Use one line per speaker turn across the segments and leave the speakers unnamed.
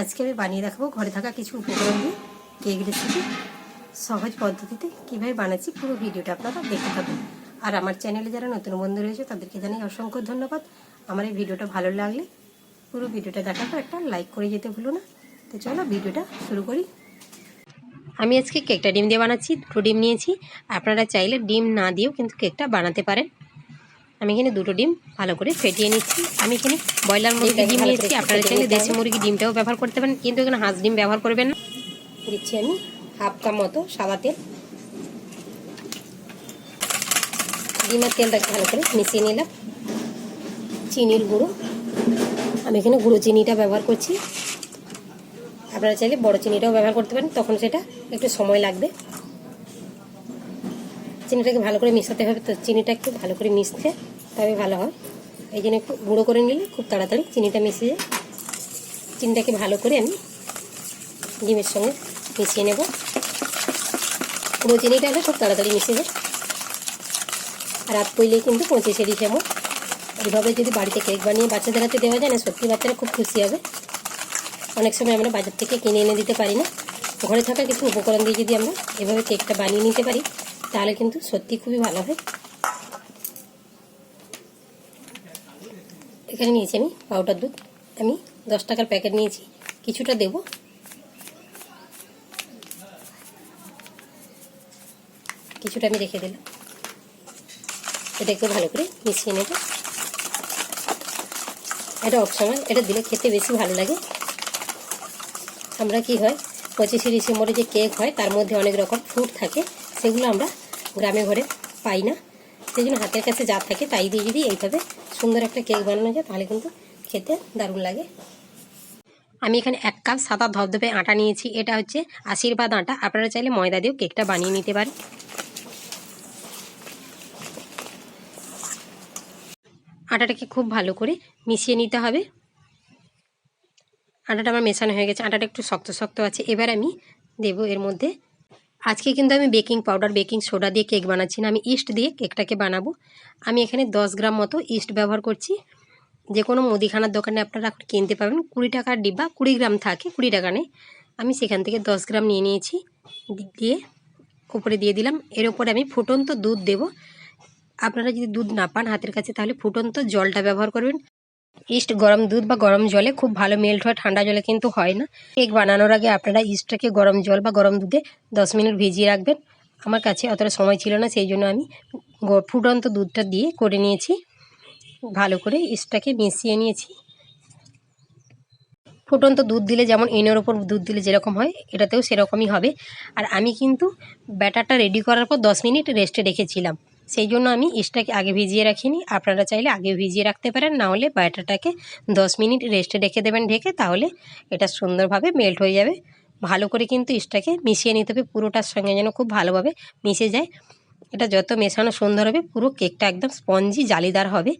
আজকে আমি বানিয়ে দেখাবো ঘরে থাকা কিছু উপকরণ দিয়ে কেক রেসিপি সহজ পদ্ধতিতে কীভাবে বানাচ্ছি পুরো ভিডিওটা আপনারা দেখতে থাকুন। আর আমার চ্যানেলে যারা নতুন বন্ধু রয়েছে, তাদেরকে জানাই অসংখ্য ধন্যবাদ। আমার এই ভিডিওটা ভালো লাগলে পুরো ভিডিওটা দেখার পর একটা লাইক করে যেতে ভুলো না। তো চলো ভিডিওটা শুরু করি। আমি আজকে কেকটা ডিম দিয়ে বানাচ্ছি, দুটো ডিম নিয়েছি। আপনারা চাইলে ডিম না দিয়েও কিন্তু কেকটা বানাতে পারেন। আমি এখানে দুটো ডিম ভালো করে ফেটিয়ে নিচ্ছি। আমি এখানে ব্রয়লার মুরগি ডিম নিয়েছি আপনারা চাইলে দেশি মুরগি ডিমটাও ব্যবহার করতে পারেন কিন্তু এখানে হাঁস ডিম ব্যবহার করবেন না। দিচ্ছি আমি হাফ কাপ মতো সাদা তেল। ডিমের তেলটাকে ভালো করে মিশিয়ে নিলাম। চিনির গুঁড়ো। আমি এখানে গুঁড়ো চিনিটা ব্যবহার করছি। আপনারা চাইলে বড় চিনিটাও ব্যবহার করতে পারেন তখন সেটা একটু সময় লাগবে। চিনিটাকে ভালো করে মিশাতে হবে তো চিনিটা একটু ভালো করে মিশতে তবে ভালো হয়। এই জন্য একটু গুঁড়ো করে নিলে খুব তাড়াতাড়ি চিনিটা মিশে যায়। চিনিটাকে ভালো করে আমি ডিমের সঙ্গে মিশিয়ে নেব। পুরো চিনিটা খুব তাড়াতাড়ি মিশে যায়। রাত পইলেই কিন্তু পঁচিশে ডিসেম্বর এইভাবে যদি বাড়িতে কেক বানিয়ে বাচ্চাদের হাতে দেওয়া যায় না, সত্যি বাচ্চারা খুব খুশি হবে। অনেক সময় আমরা বাজার থেকে কিনে এনে দিতে পারি না। ঘরে থাকা কিছু উপকরণ দিয়ে যদি আমরা এভাবে কেকটা বানিয়ে নিতে পারি, তাহলে কিন্তু সত্যি খুবই ভালো হয়। এখানে নিয়েছি আমি পাউডার দুধ। আমি দশ টাকার প্যাকেট নিয়েছি। কিছুটা দেব। কিছুটা আমি রেখে দিলাম। এটাকে ভালো করে মিশিয়ে নেব। এটা অপশনাল এটা দিলে খেতে বেশি ভালো লাগে। আমরা কি হয়, পঁচিশে ডিসেম্বরে যে কেক হয়, তার মধ্যে অনেক রকম ফ্রুট থাকে, সেগুলো আমরা গ্রামে ঘরে পাই না। সেই জন্য হাতের কাছে যা থাকে তাই দিয়ে যদি এইভাবে সুন্দর একটা কেক বানানো যায়, তাহলে কিন্তু খেতে দারুণ লাগে। আমি এখানে এক কাপ সাদা ধবধবে আটা নিয়েছি। এটা হচ্ছে আশীর্বাদ আটা। আপনারা চাইলে ময়দা দিয়েও কেকটা বানিয়ে নিতে পারেন। আটাটাকে খুব ভালো করে মিশিয়ে নিতে হবে। আটাটা আমার মেশানো হয়ে গেছে। আটাটা একটু শক্ত শক্ত আছে। এবার আমি দেব এর মধ্যে আজকে কিন্তু আমি বেকিং পাউডার, বেকিং সোডা দিয়ে কেক বানাচ্ছি না। আমি ইস্ট দিয়ে কেকটাকে বানাবো। আমি এখানে দশ গ্রাম মতো ইস্ট ব্যবহার করছি। যে কোনো মুদিখানার দোকানে আপনারা কিনতে পাবেন। কুড়ি টাকার ডিব্বা, কুড়ি গ্রাম থাকে, কুড়ি টাকা নেই। আমি সেখান থেকে দশ গ্রাম নিয়ে নিয়েছি। দিয়ে উপরে দিয়ে দিলাম। এর উপরে আমি ফুটন্ত দুধ দেব। আপনারা যদি দুধ না পান হাতের কাছে, তাহলে ফুটন্ত জলটা ব্যবহার করবেন। ইস্ট গরম দুধ বা গরম জলে খুব ভালো মেল্ট হয়, ঠান্ডা জলে কিন্তু হয় না। কেক বানানোর আগে আপনারা ইস্টটাকে গরম জল বা গরম দুধে দশ মিনিট ভিজিয়ে রাখবেন। আমার কাছে অতটা সময় ছিল না, সেই জন্য আমি ফুটন্ত দুধটা দিয়ে করে নিয়েছি। ভালো করে ইস্টটাকে মিশিয়ে নিয়েছি। ফুটন্ত দুধ দিলে যেমন এনের ওপর দুধ দিলে যেরকম হয়, এটাতেও সেরকমই হবে। আর আমি কিন্তু ব্যাটারটা রেডি করার পর দশ মিনিট রেস্টে রেখেছিলাম। সেই জন্য আমি ইস্টটাকে আগে ভিজিয়ে রাখিনি। আপনারা চাইলে আগে ভিজিয়ে রাখতে পারেন, না হলে ব্যাটারটাকে দশ মিনিট রেস্টে রেখে দেবেন ঢেকে, তাহলে এটা সুন্দরভাবে মেল্ট হয়ে যাবে। ভালো করে কিন্তু ইস্টটাকে মিশিয়ে নিতে হবে, পুরোটার সঙ্গে যেন খুব ভালোভাবে মিশে যায়। এটা যত মেশানো সুন্দর হবে, পুরো কেকটা একদম স্পঞ্জি জালিদার হবে।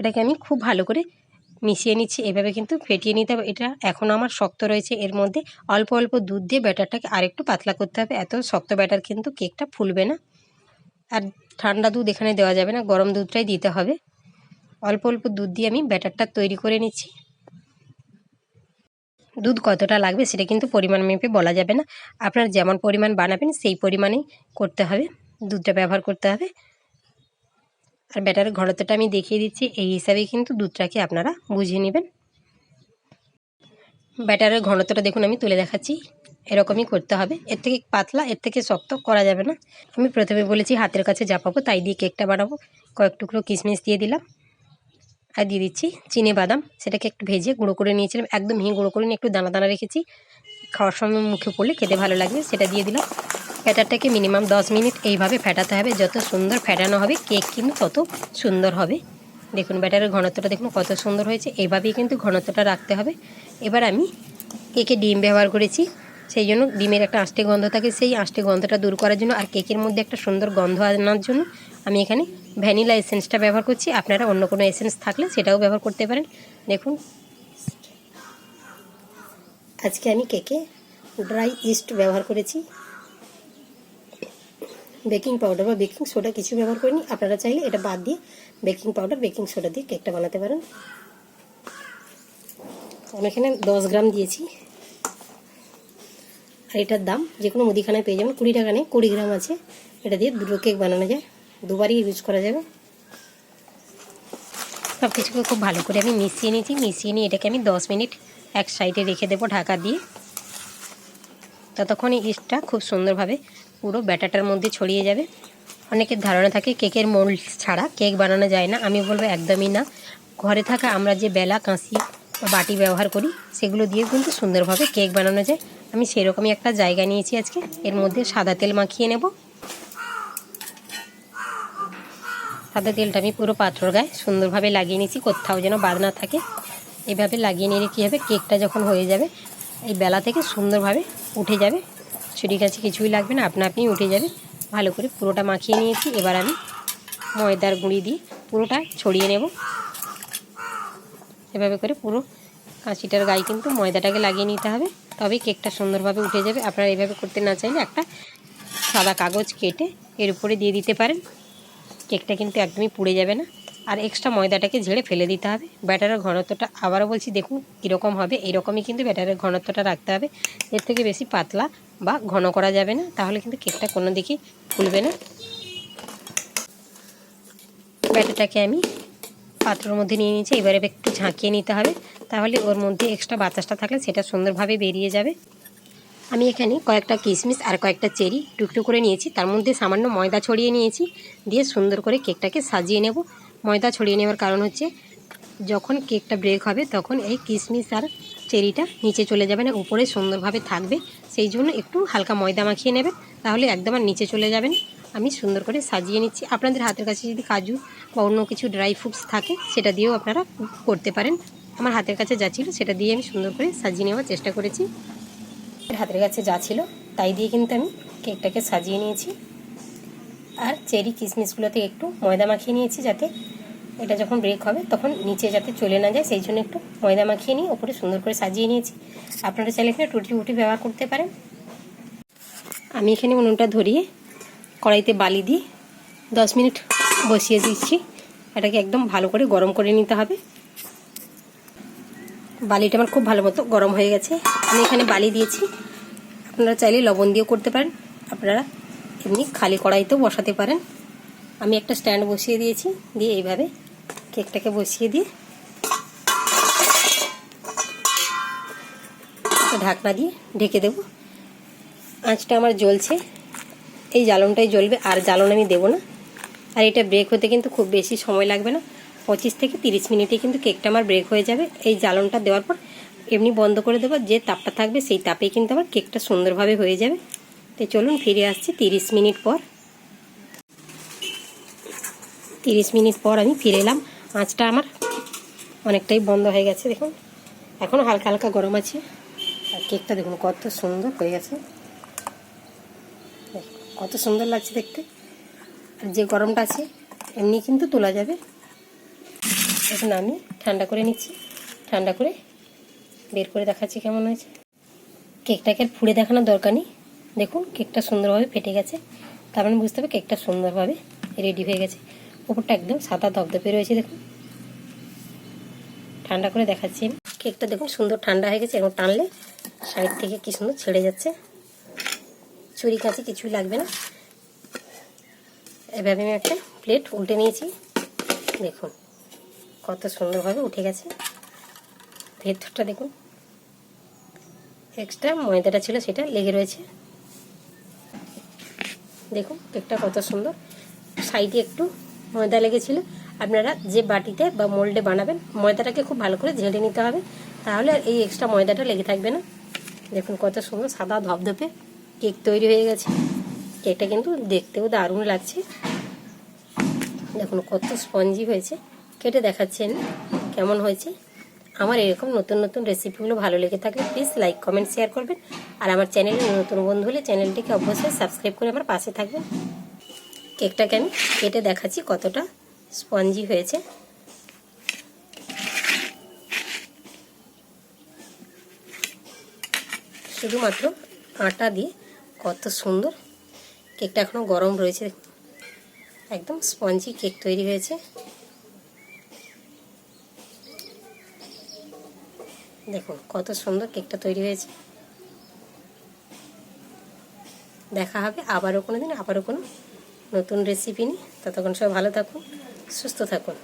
এটাকে আমি খুব ভালো করে মিশিয়ে নিচ্ছি, এভাবে কিন্তু ফেটিয়ে নিতে হবে। এটা এখন আমার শক্ত রয়েছে, এর মধ্যে অল্প অল্প দুধ দিয়ে ব্যাটারটাকে আরেকটু পাতলা করতে হবে। এত শক্ত ব্যাটার কিন্তু কেকটা ফুলবে না। আর ঠান্ডা দুধ এখানে দেওয়া যাবে না, গরম দুধটাই দিতে হবে। অল্প অল্প দুধ দিয়ে আমি ব্যাটারটা তৈরি করে নিচ্ছি। দুধ কতটা লাগবে সেটা কিন্তু পরিমাণ মেপে বলা যাবে না। আপনার যেমন পরিমাণ বানাবেন, সেই পরিমাণেই করতে হবে। দুধটা ব্যবহার করতে হবে। আর ব্যাটারের ঘনত্বটা আমি দেখিয়ে দিচ্ছি, এই হিসাবে কিন্তু দুধটাকে আপনারা বুঝিয়ে নেবেন। ব্যাটারের ঘনত্বটা দেখুন, আমি তুলে দেখাচ্ছি। এরকমই করতে হবে। এর থেকে পাতলা, এর থেকে শক্ত করা যাবে না। আমি প্রথমে বলেছি হাতের কাছে যা পাবো তাই দিয়ে কেকটা বানাবো। কয়েক টুকরো কিশমিশ দিয়ে দিলাম। আর দিয়ে দিচ্ছি চিনে বাদাম। সেটাকে একটু ভেজে গুঁড়ো করে নিয়েছিলাম। একদম মিহি গুঁড়ো করে নিয়ে একটু দানা দানা রেখেছি। খাওয়ার সময় মুখে পড়লে খেতে ভালো লাগবে, সেটা দিয়ে দিলাম। ব্যাটারটাকে মিনিমাম দশ মিনিট এইভাবে ফেটাতে হবে। যত সুন্দর ফেটানো হবে, কেক কিন্তু তত সুন্দর হবে। দেখুন ব্যাটারের ঘনত্বটা দেখুন কত সুন্দর হয়েছে। এইভাবেই কিন্তু ঘনত্বটা রাখতে হবে। এবার আমি কেকে ডিম ব্যবহার করেছি। সেই জন্য ডিমের একটা আষ্টে গন্ধ থাকে, সেই আষ্টে গন্ধটা দূর করার জন্য আর কেকের মধ্যে একটা সুন্দর গন্ধ আনার জন্য আমি এখানে ভ্যানিলা এসেন্সটা ব্যবহার করছি। আপনারা অন্য কোনো এসেন্স থাকলে সেটাও ব্যবহার করতে পারেন। দেখুন। আজকে আমি কেকে ড্রাই ইস্ট ব্যবহার করেছি। বেকিং পাউডার বা বেকিং সোডা কিছু ব্যবহার করিনি। আপনারা চাইলে এটা বাদ দিয়ে বেকিং পাউডার, বেকিং সোডা দিয়ে কেকটা বানাতে পারেন। আমি এখানে দশ গ্রাম দিয়েছি। আর এটার দাম যে কোনো মুদিখানায় পেয়ে যাবেন। কুড়ি টাকা নেই, কুড়ি গ্রাম আছে। এটা দিয়ে দুটো কেক বানানো যায়। দুবারই ইউজ করা যাবে। সব কিছুকে খুব ভালো করে আমি মিশিয়ে নিয়েছি। মিশিয়ে নিয়ে এটাকে আমি দশ মিনিট এক সাইডে রেখে দেবো ঢাকা দিয়ে। ততক্ষণ ইস্টটা খুব সুন্দরভাবে পুরো ব্যাটাটার মধ্যে ছড়িয়ে যাবে। অনেকের ধারণা থাকে কেকের মোল্ড ছাড়া কেক বানানো যায় না। আমি বলব একদমই না। ঘরে থাকা আমরা যে বেলা কাঁচি বা বাটি ব্যবহার করি, সেগুলো দিয়ে কিন্তু সুন্দরভাবে কেক বানানো যায়। আমি সেরকমই একটা জায়গা নিয়েছি আজকে, এর মধ্যে সাদা তেল মাখিয়ে নেব। সাদা তেলটা আমি পুরো পাত্রর গায়ে সুন্দরভাবে লাগিয়ে নিয়েছি, কোথাও যেন বাদ না থাকে। এভাবে লাগিয়ে নিলে কী হবে, কেকটা যখন হয়ে যাবে, এই বেলা থেকে সুন্দরভাবে উঠে যাবে। ছুরি কাছে কিছুই লাগবে না, আপনা আপনি উঠে যাবে। ভালো করে পুরোটা মাখিয়ে নিয়েছি, এবার আমি ময়দার গুঁড়ি দিয়ে পুরোটা ছড়িয়ে নেব। এভাবে করে পুরো কাঁচিটার গায়ে কিন্তু ময়দাটাকে লাগিয়ে নিতে হবে। তবেই কেকটা সুন্দরভাবে উঠে যাবে। আপনারা এভাবে করতে না চাইলে একটা সাদা কাগজ কেটে এর উপরে দিয়ে দিতে পারেন। কেকটা কিন্তু একদমই পুড়ে যাবে না। আর এক্সট্রা ময়দাটাকে ঝেড়ে ফেলে দিতে হবে। ব্যাটারের ঘনত্বটা আবারও বলছি, দেখুন কীরকম হবে। এরকমই কিন্তু ব্যাটারের ঘনত্বটা রাখতে হবে। এর থেকে বেশি পাতলা বা ঘন করা যাবে না। তাহলে কিন্তু কেকটা কোনো দিকেই ফুলবে না। ব্যাটারটাকে আমি পাত্রের মধ্যে নিয়ে নিয়েছি। এবারে একটু ঝাঁকিয়ে নিতে হবে। তাহলে ওর মধ্যে এক্সট্রা বাতাসটা থাকলে সেটা সুন্দরভাবে বেরিয়ে যাবে। আমি এখানে কয়েকটা কিশমিশ আর কয়েকটা চেরি টুকটুক করে নিয়েছি। তার মধ্যে সামান্য ময়দা ছড়িয়ে নিয়েছি। দিয়ে সুন্দর করে কেকটাকে সাজিয়ে নেব। ময়দা ছড়িয়ে নেওয়ার কারণ হচ্ছে, যখন কেকটা ব্রেক হবে তখন এই কিশমিশ আর চেরিটা নিচে চলে যাবে না, উপরে সুন্দরভাবে থাকবে। সেই জন্য একটু হালকা ময়দা মাখিয়ে নেবেন তাহলে একদম আর নিচে চলে যাবেন আমি সুন্দর করে সাজিয়ে নিচ্ছি। আপনাদের হাতের কাছে যদি কাজু বা অন্য কিছু ড্রাই ফ্রুটস থাকে, সেটা দিয়েও আপনারা করতে পারেন। আমার হাতের কাছে যা ছিল, সেটা দিয়ে আমি সুন্দর করে সাজিয়ে নেওয়ার চেষ্টা করেছি। হাতের কাছে যা ছিল, তাই দিয়ে কিন্তু আমি কেকটাকে সাজিয়ে নিয়েছি। আর চেরি কিশমিশগুলোতে একটু ময়দা মাখিয়ে নিয়েছি যাতে এটা যখন ব্রেক হবে, তখন নিচে যাতে চলে না যায়। সেই জন্য একটু ময়দা মাখিয়ে নিয়ে ওপরে সুন্দর করে সাজিয়ে নিয়েছি। আপনারা চাইলে এখানে টুটি উটি ব্যবহার করতে পারেন। আমি এখানে উনুনটা ধরিয়ে কড়াইতে বালি দিয়ে দশ মিনিট বসিয়ে দিচ্ছি। এটাকে একদম ভালো করে গরম করে নিতে হবে। বালিটা আমার খুব ভালো মতো গরম হয়ে গেছে। আমি এখানে বালি দিয়েছি। আপনারা চাইলে লবণ দিয়েও করতে পারেন। আপনারা এমনি খালি কড়াইতেও বসাতে পারেন। আমি একটা স্ট্যান্ড বসিয়ে দিয়েছি। দিয়ে এইভাবে কেকটাকে বসিয়ে দিয়ে ঢাকনা দিয়ে ঢেকে দেব। আঁচটা আমার জ্বলছে। এই জ্বালনটাই জ্বলবে, আর জ্বালন আমি দেবো না। আর এটা ব্রেক হতে কিন্তু খুব বেশি সময় লাগবে না। পঁচিশ থেকে তিরিশ মিনিটে কিন্তু কেকটা আমার ব্রেক হয়ে যাবে। এই জ্বালনটা দেওয়ার পর এমনি বন্ধ করে দেবো, যে তাপটা থাকবে সেই তাপেই কিন্তু আমার কেকটা সুন্দরভাবে হয়ে যাবে। তো চলুন ফিরে আসছি তিরিশ মিনিট পর। তিরিশ মিনিট পর আমি ফিরে এলাম। আঁচটা আমার অনেকটাই বন্ধ হয়ে গেছে, দেখুন। এখনও হালকা হালকা গরম আছে। আর কেকটা দেখুন কত সুন্দর হয়ে গেছে। কত সুন্দর লাগছে দেখতে। আর যে গরমটা আছে, এমনি কিন্তু তোলা যাবে। এখন আমি ঠান্ডা করে নিচ্ছি। ঠান্ডা করে বের করে দেখাচ্ছি কেমন হয়েছে। কেকটাকে আর ফুড়ে দেখানোর দরকার নেই। দেখুন, কেকটা সুন্দরভাবে ফেটে গেছে। তার মানে বুঝতে হবে কেকটা সুন্দরভাবে রেডি হয়ে গেছে। উপরটা একদম সাদা ধপধপে রয়েছে, দেখুন। ঠান্ডা করে দেখাচ্ছি কেকটা দেখুন সুন্দর ঠান্ডা হয়ে গেছে এবং টানলে সাইড থেকে কি সুন্দর ছেড়ে যাচ্ছে। ছুরি কাছে কিছুই লাগবে না। এভাবে আমি একটা প্লেট উল্টে নিয়েছি। দেখুন, কত সুন্দরভাবে উঠে গেছে। ভেতরটা দেখুন এক্সট্রা ময়দাটা ছিল সেটা লেগে রয়েছে। দেখুন কেকটা কত সুন্দর। সাইডে একটু ময়দা লেগেছিল। আপনারা যে বাটিতে বা মোল্ডে বানাবেন, ময়দাটাকে খুব ভালো করে ঝেড়ে নিতে হবে। তাহলে এই এক্সট্রা ময়দাটা লেগে থাকবে না। দেখুন, কত সুন্দর সাদা ধপধপে কেক তৈরি হয়ে গেছে। কেকটা কিন্তু দেখতেও দারুণ লাগছে। দেখুন কত স্পঞ্জি হয়েছে। কেটে দেখাচ্ছেন কেমন হয়েছে। আমার এরকম নতুন নতুন রেসিপিগুলো ভালো লেগে থাকলে প্লিজ লাইক, কমেন্ট, শেয়ার করবেন। আর আমার চ্যানেলে নতুন বন্ধু হলে চ্যানেলটিকে অবশ্যই সাবস্ক্রাইব করে আমার পাশে থাকবেন। কেকটাকে আমি কেটে দেখাচ্ছি কতটা স্পঞ্জি হয়েছে। শুধুমাত্র আটা দিয়ে কত সুন্দর। কেকটা এখনও গরম রয়েছে। একদম স্পঞ্জি কেক তৈরি হয়েছে। দেখুন, কত সুন্দর কেকটা তৈরি হয়েছে। দেখা হবে আবারও কোনো দিন আবারও কোনো নতুন রেসিপি নিয়ে। ততক্ষণ সবাই ভালো থাকুন, সুস্থ থাকুন।